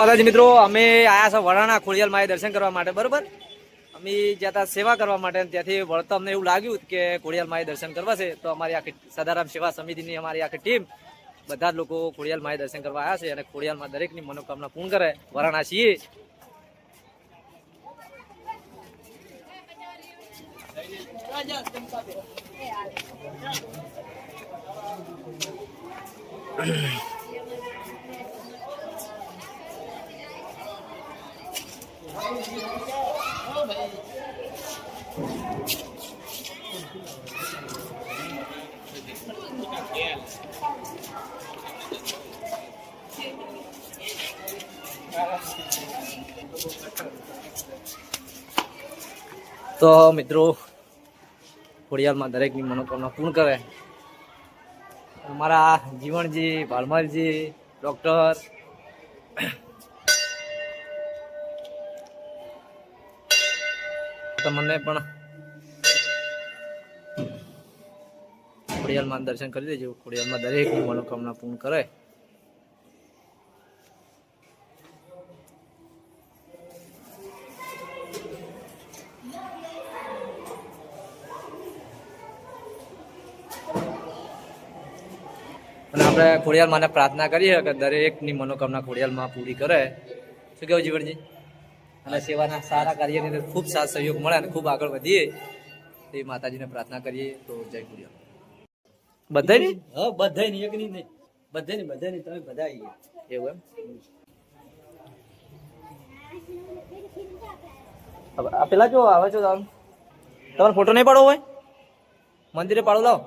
માતાજી મિત્રો. અમે આયા છે વરાણા ખોડિયાલ માએ દર્શન કરવા માટે, બરોબર? અમે જ્યાં સેવા કરવા માટે ત્યાંથી વળતા અમને એવું લાગ્યું કે ખોડિયાલ માએ દર્શન કરવા છે. તો અમારી આખી સદારામ સેવા સમિતિની અમારી આખી ટીમ બધા જ લોકો ખોડિયાલ માએ દર્શન કરવા આવ્યા છે અને ખોડિયાલમાં દરેકની મનોકામના પૂર્ણ કરે. વરાણા છીએ. તો મિત્રો ખોડિયાલમાં દરેકની મનોકામના પૂર્ણ કરે. અમારા જીવણજી ભાલમાલજી ડૉક્ટર તમને પણ ખોડિયાલમાં દર્શન કરી દેજો. ખોડિયાલમાં દરેકની મનોકામના પૂર્ણ કરે આપણે ખોડિયાલ માને પ્રાર્થના કરીએ કે દરેકની મનોકામના ખોડિયાલમાં પૂરી કરે શું કેવું જીવનજી? અને સેવાના સારા કાર્યની અંદર ખૂબ સાથ સહયોગ મળે અને ખૂબ આગળ વધીએ એ માતાજીને પ્રાર્થના કરીએ તો જય ખોડિયાલ બધાય હા બધાયની એકની નહીં. બધાયની બધાયની તમે બધા આવી એવું એમ? પેલા જો આવે છો તમે તમારે ફોટો નહીં પાડવો હોય? મંદિરે પાડો લાવો.